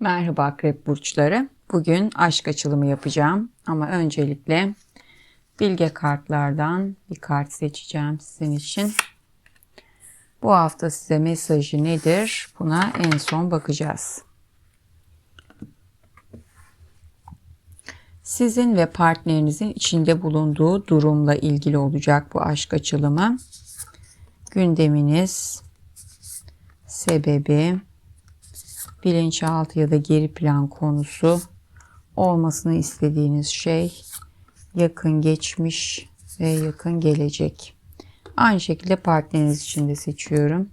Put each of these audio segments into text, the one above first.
Merhaba akrep burçları. Bugün aşk açılımı yapacağım ama öncelikle bilge kartlardan bir kart seçeceğim sizin için. Bu hafta size mesajı nedir? Buna en son bakacağız. Sizin ve partnerinizin içinde bulunduğu durumla ilgili olacak bu aşk açılımı. Gündeminiz, sebebi, bilinçaltı ya da geri plan konusu olmasını istediğiniz şey yakın geçmiş ve yakın gelecek. Aynı şekilde partneriniz için de seçiyorum.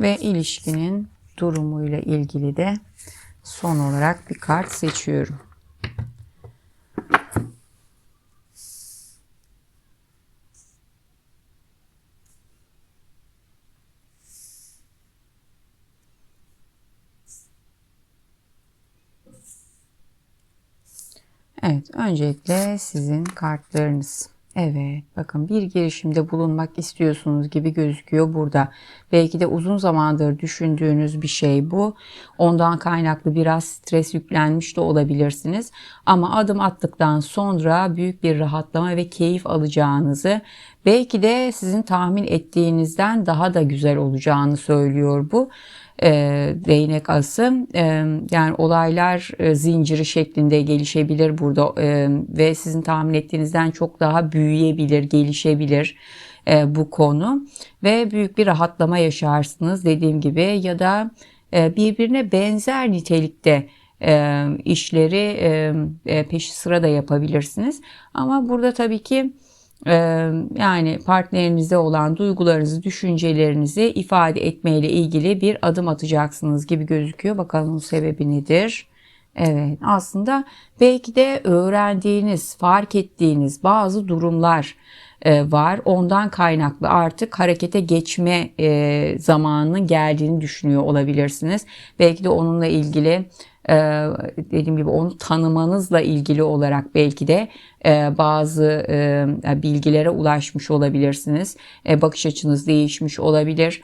Ve ilişkinin durumuyla ilgili de son olarak bir kart seçiyorum. Evet, öncelikle sizin kartlarınız. Evet, bakın bir girişimde bulunmak istiyorsunuz gibi gözüküyor burada. Belki de uzun zamandır düşündüğünüz bir şey bu. Ondan kaynaklı biraz stres yüklenmiş de olabilirsiniz. Ama adım attıktan sonra büyük bir rahatlama ve keyif alacağınızı, belki de sizin tahmin ettiğinizden daha da güzel olacağını söylüyor bu e, değnek ası. E, yani olaylar e, zinciri şeklinde gelişebilir burada e, ve sizin tahmin ettiğinizden çok daha büyüyebilir, gelişebilir e, bu konu ve büyük bir rahatlama yaşarsınız dediğim gibi ya da e, birbirine benzer nitelikte e, işleri e, e, peşi sıra da yapabilirsiniz. Ama burada tabii ki yani partnerinize olan duygularınızı, düşüncelerinizi ifade etmeyle ilgili bir adım atacaksınız gibi gözüküyor. Bakalım sebebi nedir? Evet aslında belki de öğrendiğiniz, fark ettiğiniz bazı durumlar var. Ondan kaynaklı artık harekete geçme e, zamanının geldiğini düşünüyor olabilirsiniz. Belki de onunla ilgili e, dediğim gibi onu tanımanızla ilgili olarak belki de bazı bilgilere ulaşmış olabilirsiniz. Bakış açınız değişmiş olabilir.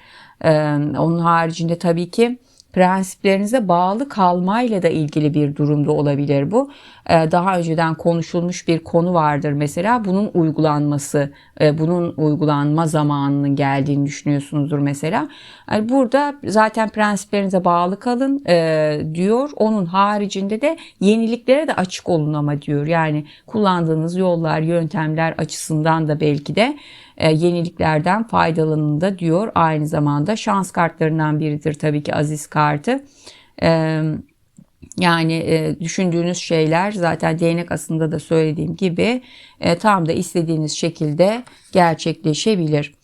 Onun haricinde tabii ki prensiplerinize bağlı kalmayla da ilgili bir durumda olabilir bu. Ee, daha önceden konuşulmuş bir konu vardır mesela bunun uygulanması, e, bunun uygulanma zamanının geldiğini düşünüyorsunuzdur mesela. Burada zaten prensiplerinize bağlı kalın e, diyor. Onun haricinde de yeniliklere de açık olun ama diyor. Yani kullandığınız yollar, yöntemler açısından da belki de yeniliklerden faydalanın da diyor. Aynı zamanda şans kartlarından biridir tabii ki Aziz kartı. E, yani e, düşündüğünüz şeyler zaten değnek aslında da söylediğim gibi tam da istediğiniz şekilde gerçekleşebilir.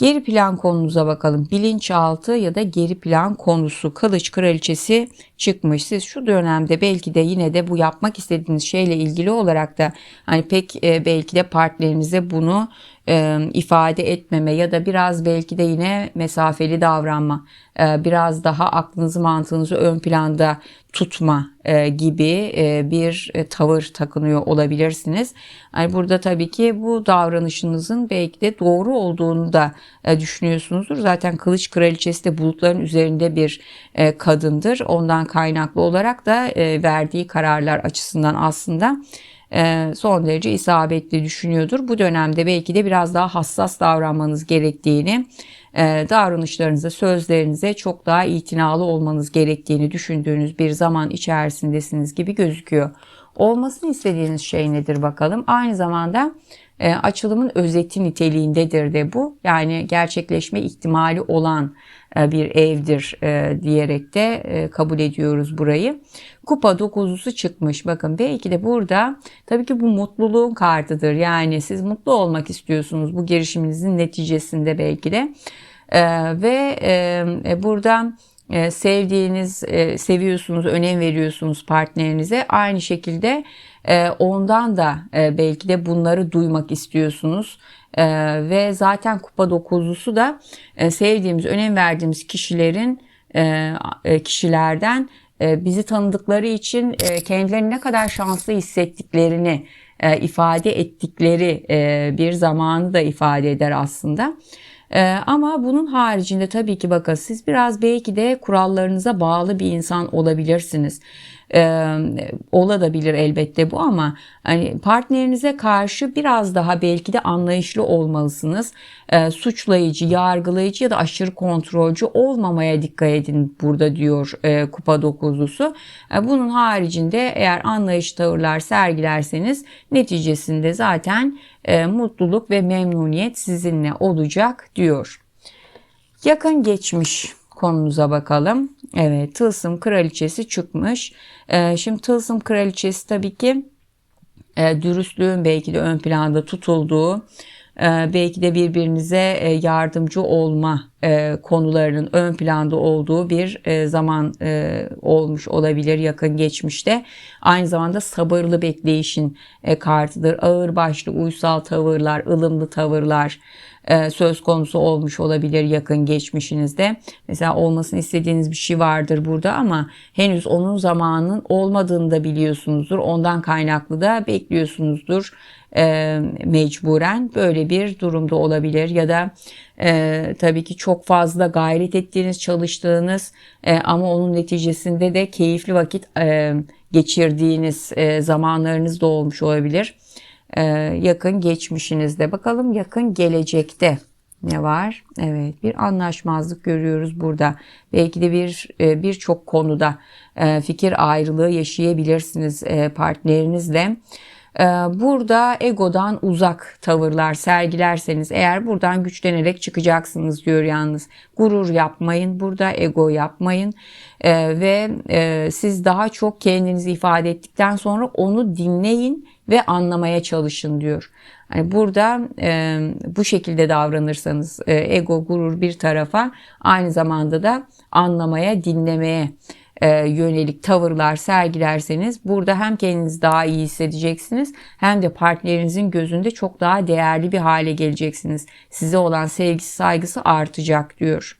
Geri plan konunuza bakalım. Bilinçaltı ya da geri plan konusu. Kılıç kraliçesi çıkmış. Siz şu dönemde belki de yine de bu yapmak istediğiniz şeyle ilgili olarak da hani pek e, belki de partnerinize bunu e, ifade etmeme ya da biraz belki de yine mesafeli davranma, e, biraz daha aklınızı mantığınızı ön planda tutma e, gibi e, bir e, tavır takınıyor olabilirsiniz. Yani burada tabii ki bu davranışınızın belki de doğru olduğunu da e, düşünüyorsunuzdur. Zaten kılıç kraliçesi de bulutların üzerinde bir e, kadındır. Ondan kaynaklı olarak da e, verdiği kararlar açısından aslında son derece isabetli düşünüyordur. Bu dönemde belki de biraz daha hassas davranmanız gerektiğini, e, davranışlarınıza, sözlerinize çok daha itinalı olmanız gerektiğini düşündüğünüz bir zaman içerisindesiniz gibi gözüküyor. Olmasını istediğiniz şey nedir bakalım? Aynı zamanda açılımın özeti niteliğindedir de bu. Yani gerçekleşme ihtimali olan e, bir evdir e, diyerek de e, kabul ediyoruz burayı. Kupa dokuzlusu çıkmış. Bakın belki de burada tabii ki bu mutluluğun kartıdır. Yani siz mutlu olmak istiyorsunuz bu girişiminizin neticesinde belki de. Ve buradan sevdiğiniz, seviyorsunuz, önem veriyorsunuz partnerinize. Aynı şekilde ondan da belki de bunları duymak istiyorsunuz. E, ve zaten kupa dokuzlusu da e, sevdiğimiz, önem verdiğimiz kişilerin e, e, kişilerden e, bizi tanıdıkları için e, kendilerini ne kadar şanslı hissettiklerini e, ifade ettikleri e, bir zamanı da ifade eder aslında. Ee, ama bunun haricinde tabii ki bakın siz biraz belki de kurallarınıza bağlı bir insan olabilirsiniz. Ee, olabilir elbette bu ama hani partnerinize karşı biraz daha belki de anlayışlı olmalısınız. Ee, suçlayıcı, yargılayıcı ya da aşırı kontrolcü olmamaya dikkat edin burada diyor e, kupa dokuzlusu. Ee, bunun haricinde eğer anlayış tavırlar sergilerseniz neticesinde zaten e, mutluluk ve memnuniyet sizinle olacak diyor. Yakın geçmiş konumuza bakalım. Evet tılsım kraliçesi çıkmış. E, şimdi tılsım kraliçesi tabii ki e, dürüstlüğün belki de ön planda tutulduğu e, belki de birbirinize e, yardımcı olma e, konularının ön planda olduğu bir zaman olmuş olabilir yakın geçmişte. Aynı zamanda sabırlı bekleyişin kartıdır. Ağır başlı uysal tavırlar, ılımlı tavırlar söz konusu olmuş olabilir yakın geçmişinizde. Mesela olmasını istediğiniz bir şey vardır burada ama henüz onun zamanının olmadığını da biliyorsunuzdur. Ondan kaynaklı da bekliyorsunuzdur e, mecburen böyle bir durumda olabilir ya da e, tabii ki çok fazla gayret ettiğiniz çalıştığınız e, ama onun neticesinde de keyifli vakit e, geçirdiğiniz e, zamanlarınız da olmuş olabilir e, yakın geçmişinizde bakalım yakın gelecekte ne var? Evet bir anlaşmazlık görüyoruz burada. Belki de bir e, birçok konuda e, fikir ayrılığı yaşayabilirsiniz e, partnerinizle. Ee, burada egodan uzak tavırlar sergilerseniz eğer buradan güçlenerek çıkacaksınız diyor yalnız. Gurur yapmayın burada ego yapmayın ee, ve e, siz daha çok kendinizi ifade ettikten sonra onu dinleyin ve anlamaya çalışın diyor. Yani burada e, bu şekilde davranırsanız e, ego gurur bir tarafa aynı zamanda da anlamaya dinlemeye yönelik tavırlar sergilerseniz burada hem kendinizi daha iyi hissedeceksiniz hem de partnerinizin gözünde çok daha değerli bir hale geleceksiniz. Size olan sevgisi saygısı artacak diyor.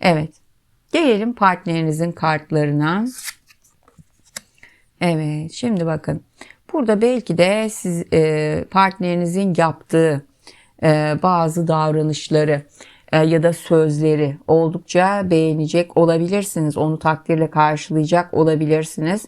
Evet. Gelelim partnerinizin kartlarına. Evet. Şimdi bakın. Burada belki de siz e, partnerinizin yaptığı e, bazı davranışları e, ya da sözleri oldukça beğenecek olabilirsiniz. Onu takdirle karşılayacak olabilirsiniz.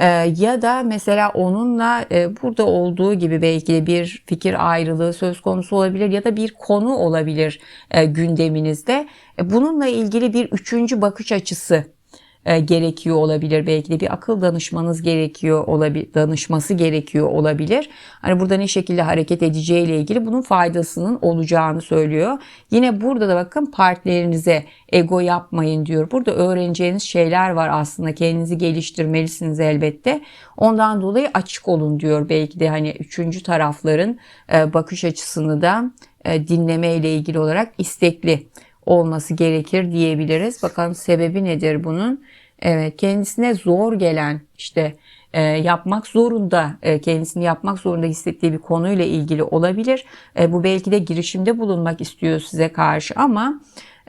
E, ya da mesela onunla e, burada olduğu gibi belki de bir fikir ayrılığı söz konusu olabilir ya da bir konu olabilir gündeminizde. Bununla ilgili bir üçüncü bakış açısı e, gerekiyor olabilir. Belki de bir akıl danışmanız gerekiyor olabilir, danışması gerekiyor olabilir. Hani burada ne şekilde hareket edeceği ile ilgili bunun faydasının olacağını söylüyor. Yine burada da bakın partnerinize ego yapmayın diyor. Burada öğreneceğiniz şeyler var aslında. Kendinizi geliştirmelisiniz elbette. Ondan dolayı açık olun diyor. Belki de hani üçüncü tarafların e, bakış açısını da e, dinleme ile ilgili olarak istekli olması gerekir diyebiliriz. Bakalım sebebi nedir bunun? Evet kendisine zor gelen işte e, yapmak zorunda e, kendisini yapmak zorunda hissettiği bir konuyla ilgili olabilir. E, bu belki de girişimde bulunmak istiyor size karşı ama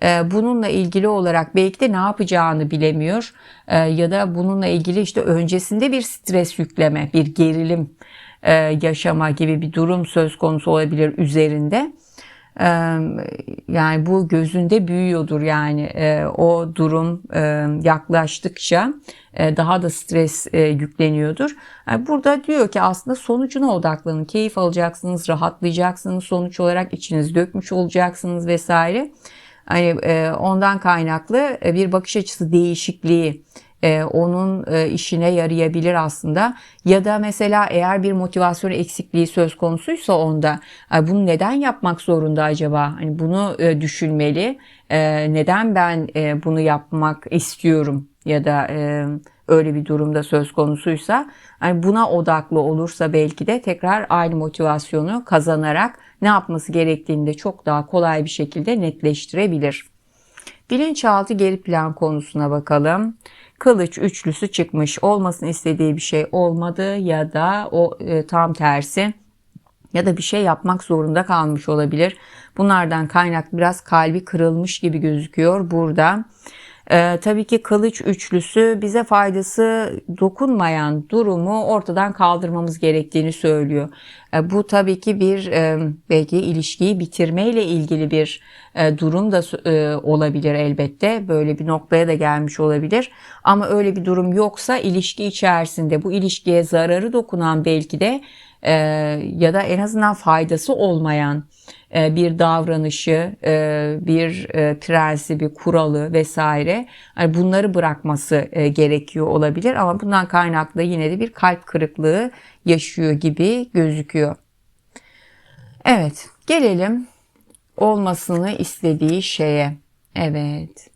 e, bununla ilgili olarak belki de ne yapacağını bilemiyor e, ya da bununla ilgili işte öncesinde bir stres yükleme, bir gerilim e, yaşama gibi bir durum söz konusu olabilir üzerinde yani bu gözünde büyüyordur yani o durum yaklaştıkça daha da stres yükleniyordur. burada diyor ki aslında sonucuna odaklanın. Keyif alacaksınız, rahatlayacaksınız. Sonuç olarak içiniz dökmüş olacaksınız vesaire. Hani ondan kaynaklı bir bakış açısı değişikliği e, onun e, işine yarayabilir aslında. Ya da mesela eğer bir motivasyon eksikliği söz konusuysa onda e, bunu neden yapmak zorunda acaba? Hani bunu e, düşünmeli. E, neden ben e, bunu yapmak istiyorum ya da e, öyle bir durumda söz konusuysa hani buna odaklı olursa belki de tekrar aynı motivasyonu kazanarak ne yapması gerektiğini de çok daha kolay bir şekilde netleştirebilir. Bilinçaltı geri plan konusuna bakalım kılıç üçlüsü çıkmış. Olmasını istediği bir şey olmadı ya da o e, tam tersi ya da bir şey yapmak zorunda kalmış olabilir. Bunlardan kaynak biraz kalbi kırılmış gibi gözüküyor burada. Ee, tabii ki kılıç üçlüsü bize faydası dokunmayan durumu ortadan kaldırmamız gerektiğini söylüyor. Ee, bu tabii ki bir e, belki ilişkiyi bitirmeyle ilgili bir e, durum da e, olabilir elbette. Böyle bir noktaya da gelmiş olabilir. Ama öyle bir durum yoksa ilişki içerisinde bu ilişkiye zararı dokunan belki de e, ya da en azından faydası olmayan e, bir davranışı, e, bir e, prensibi, kuralı vesaire yani bunları bırakması gerekiyor olabilir ama bundan kaynaklı yine de bir kalp kırıklığı yaşıyor gibi gözüküyor. Evet, gelelim olmasını istediği şeye. Evet.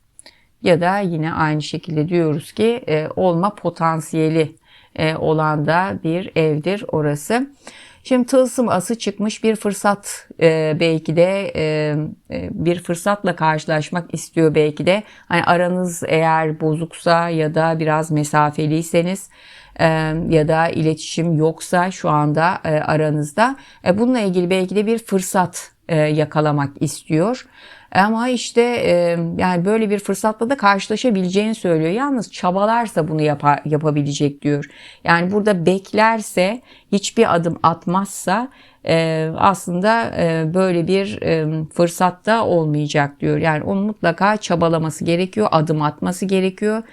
Ya da yine aynı şekilde diyoruz ki olma potansiyeli olan da bir evdir orası. Şimdi tılsım ası çıkmış bir fırsat e, belki de e, e, bir fırsatla karşılaşmak istiyor belki de. Hani aranız eğer bozuksa ya da biraz mesafeliyseniz e, ya da iletişim yoksa şu anda e, aranızda e, bununla ilgili belki de bir fırsat e, yakalamak istiyor. Ama işte e, yani böyle bir fırsatla da karşılaşabileceğini söylüyor. Yalnız çabalarsa bunu yapar, yapabilecek diyor. Yani burada beklerse hiçbir adım atmazsa e, aslında böyle bir e, fırsat da olmayacak diyor. Yani onun mutlaka çabalaması gerekiyor, adım atması gerekiyor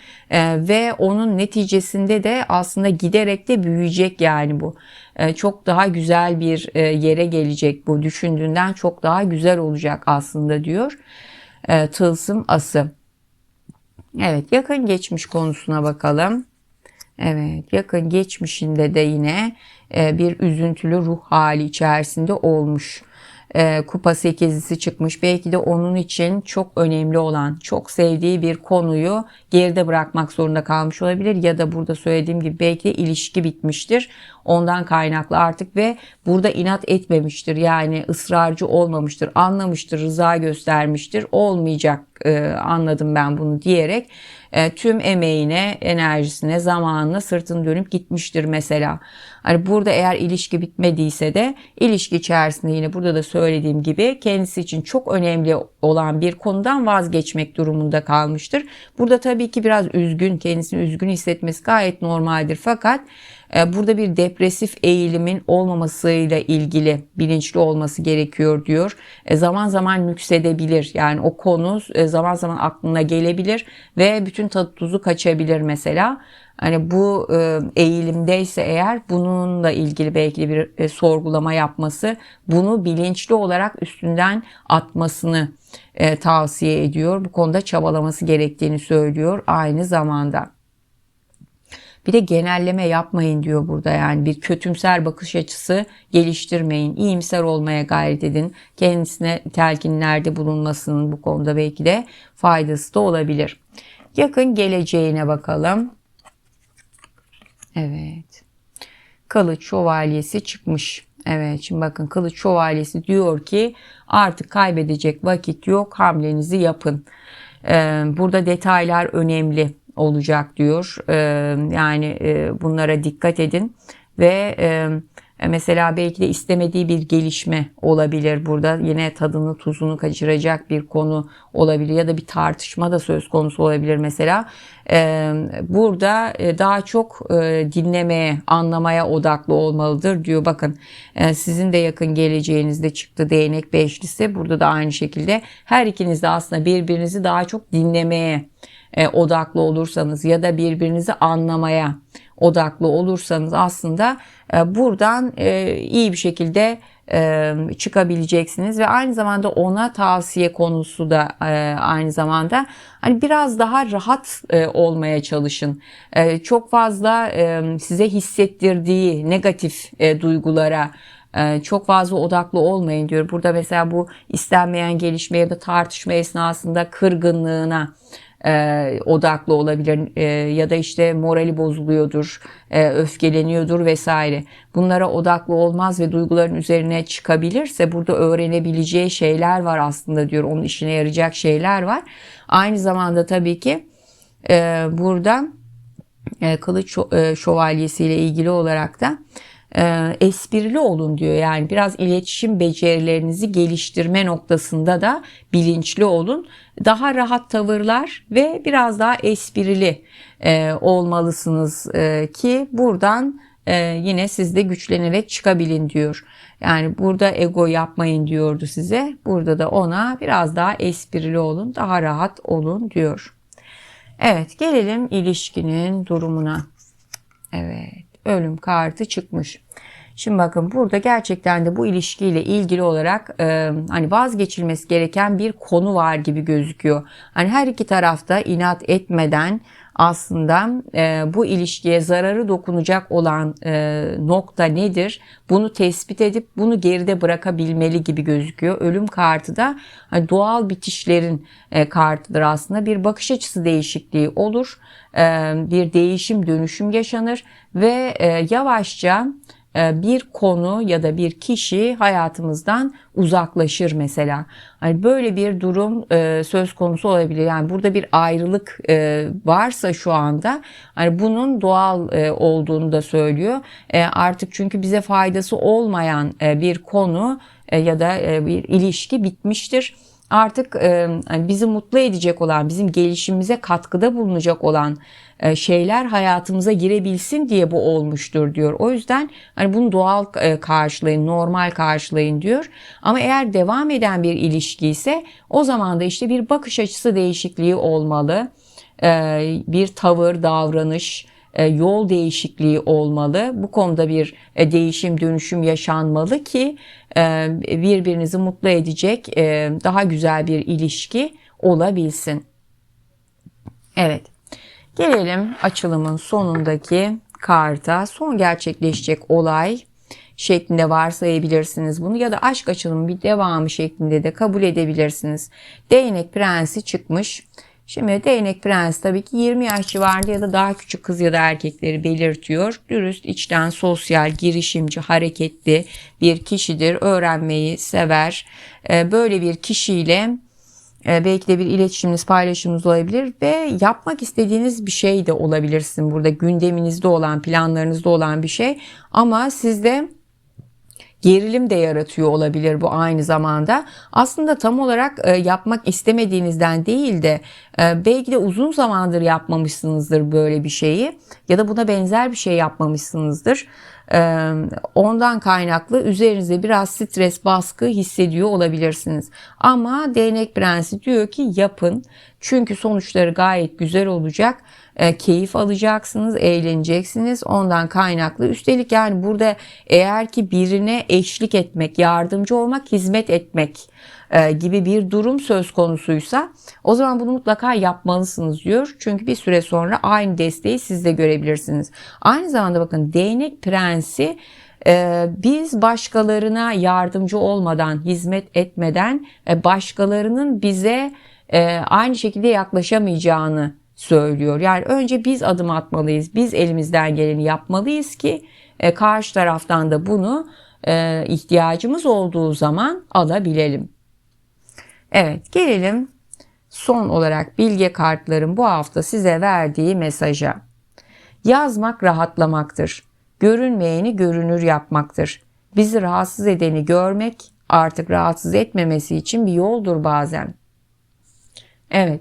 ve onun neticesinde de aslında giderek de büyüyecek yani bu. E, çok daha güzel bir e, yere gelecek bu. Düşündüğünden çok daha güzel olacak aslında diyor. E, tılsım ası. Evet yakın geçmiş konusuna bakalım. Evet yakın geçmişinde de yine bir üzüntülü ruh hali içerisinde olmuş e, kupa sekizlisi çıkmış. Belki de onun için çok önemli olan, çok sevdiği bir konuyu geride bırakmak zorunda kalmış olabilir. Ya da burada söylediğim gibi belki de ilişki bitmiştir. Ondan kaynaklı artık ve burada inat etmemiştir. Yani ısrarcı olmamıştır. Anlamıştır, rıza göstermiştir. Olmayacak e, anladım ben bunu diyerek e, tüm emeğine, enerjisine, zamanına sırtını dönüp gitmiştir mesela. Hani burada eğer ilişki bitmediyse de ilişki içerisinde yine burada da söylediğim gibi kendisi için çok önemli olan bir konudan vazgeçmek durumunda kalmıştır. Burada tabii ki biraz üzgün, kendisini üzgün hissetmesi gayet normaldir fakat burada bir depresif eğilimin olmamasıyla ilgili bilinçli olması gerekiyor diyor. E, zaman zaman nüksedebilir. Yani o konu e, zaman zaman aklına gelebilir ve bütün tadı tuzu kaçabilir mesela. Hani bu eğilimdeyse eğer bununla ilgili belki bir sorgulama yapması, bunu bilinçli olarak üstünden atmasını tavsiye ediyor. Bu konuda çabalaması gerektiğini söylüyor aynı zamanda. Bir de genelleme yapmayın diyor burada yani bir kötümser bakış açısı geliştirmeyin. İyimser olmaya gayret edin. Kendisine telkinlerde bulunmasının bu konuda belki de faydası da olabilir. Yakın geleceğine bakalım. Evet. Kılıç şövalyesi çıkmış. Evet şimdi bakın kılıç şövalyesi diyor ki artık kaybedecek vakit yok hamlenizi yapın. Ee, burada detaylar önemli olacak diyor. Ee, yani e, bunlara dikkat edin ve e, mesela belki de istemediği bir gelişme olabilir burada. Yine tadını tuzunu kaçıracak bir konu olabilir ya da bir tartışma da söz konusu olabilir mesela. Ee, burada e, daha çok dinlemeye, anlamaya odaklı olmalıdır diyor. Bakın sizin de yakın geleceğinizde çıktı değnek beşlisi. Burada da aynı şekilde her ikiniz de aslında birbirinizi daha çok dinlemeye e, odaklı olursanız ya da birbirinizi anlamaya odaklı olursanız aslında e, buradan e, iyi bir şekilde e, çıkabileceksiniz ve aynı zamanda ona tavsiye konusu da e, aynı zamanda hani biraz daha rahat e, olmaya çalışın. E, çok fazla e, size hissettirdiği negatif e, duygulara e, çok fazla odaklı olmayın diyor. Burada mesela bu istenmeyen gelişme ya da tartışma esnasında kırgınlığına e, odaklı olabilir e, ya da işte morali bozuluyordur, e, öfkeleniyordur vesaire. Bunlara odaklı olmaz ve duyguların üzerine çıkabilirse burada öğrenebileceği şeyler var aslında diyor. Onun işine yarayacak şeyler var. Aynı zamanda tabii ki e, burada e, kılıç e, şövalyesi ile ilgili olarak da e, esprili olun diyor. Yani biraz iletişim becerilerinizi geliştirme noktasında da bilinçli olun. Daha rahat tavırlar ve biraz daha esprili e, olmalısınız e, ki buradan e, yine siz de güçlenerek çıkabilin diyor. Yani burada ego yapmayın diyordu size. Burada da ona biraz daha esprili olun, daha rahat olun diyor. Evet gelelim ilişkinin durumuna. Evet ölüm kartı çıkmış. Şimdi bakın burada gerçekten de bu ilişkiyle ilgili olarak e, hani vazgeçilmesi gereken bir konu var gibi gözüküyor. Hani her iki tarafta inat etmeden aslında e, bu ilişkiye zararı dokunacak olan e, nokta nedir? Bunu tespit edip bunu geride bırakabilmeli gibi gözüküyor. Ölüm kartı da hani doğal bitişlerin e, kartıdır aslında. Bir bakış açısı değişikliği olur. E, bir değişim dönüşüm yaşanır ve e, yavaşça bir konu ya da bir kişi hayatımızdan uzaklaşır mesela. Hani böyle bir durum e, söz konusu olabilir. Yani burada bir ayrılık e, varsa şu anda hani bunun doğal olduğunu da söylüyor. Artık çünkü bize faydası olmayan bir konu ya da bir ilişki bitmiştir artık e, hani bizi mutlu edecek olan, bizim gelişimimize katkıda bulunacak olan e, şeyler hayatımıza girebilsin diye bu olmuştur diyor. O yüzden hani bunu doğal e, karşılayın, normal karşılayın diyor. Ama eğer devam eden bir ilişki ise o zaman da işte bir bakış açısı değişikliği olmalı. Bir tavır, davranış, yol değişikliği olmalı. Bu konuda bir değişim, dönüşüm yaşanmalı ki birbirinizi mutlu edecek daha güzel bir ilişki olabilsin. Evet. Gelelim açılımın sonundaki karta. Son gerçekleşecek olay şeklinde varsayabilirsiniz bunu ya da aşk açılımı bir devamı şeklinde de kabul edebilirsiniz. Değnek prensi çıkmış. Şimdi değnek prens tabii ki 20 yaş civarında ya da daha küçük kız ya da erkekleri belirtiyor. Dürüst, içten, sosyal, girişimci, hareketli bir kişidir. Öğrenmeyi sever. Ee, böyle bir kişiyle belki de bir iletişiminiz, paylaşımınız olabilir ve yapmak istediğiniz bir şey de olabilirsin burada. Gündeminizde olan, planlarınızda olan bir şey. Ama sizde gerilim de yaratıyor olabilir bu aynı zamanda. Aslında tam olarak e, yapmak istemediğinizden değil de e, belki de uzun zamandır yapmamışsınızdır böyle bir şeyi ya da buna benzer bir şey yapmamışsınızdır. Ondan kaynaklı üzerinize biraz stres baskı hissediyor olabilirsiniz. Ama değnek prensi diyor ki yapın. Çünkü sonuçları gayet güzel olacak. E, keyif alacaksınız, eğleneceksiniz. Ondan kaynaklı. Üstelik yani burada eğer ki birine eşlik etmek, yardımcı olmak, hizmet etmek e, gibi bir durum söz konusuysa o zaman bunu mutlaka yapmalısınız diyor. Çünkü bir süre sonra aynı desteği siz de görebilirsiniz. Aynı zamanda bakın değnek prensi e, biz başkalarına yardımcı olmadan, hizmet etmeden e, başkalarının bize aynı şekilde yaklaşamayacağını söylüyor. Yani önce biz adım atmalıyız. Biz elimizden geleni yapmalıyız ki karşı taraftan da bunu ihtiyacımız olduğu zaman alabilelim. Evet gelelim son olarak bilge kartların bu hafta size verdiği mesaja. Yazmak rahatlamaktır. Görünmeyeni görünür yapmaktır. Bizi rahatsız edeni görmek artık rahatsız etmemesi için bir yoldur bazen. Evet.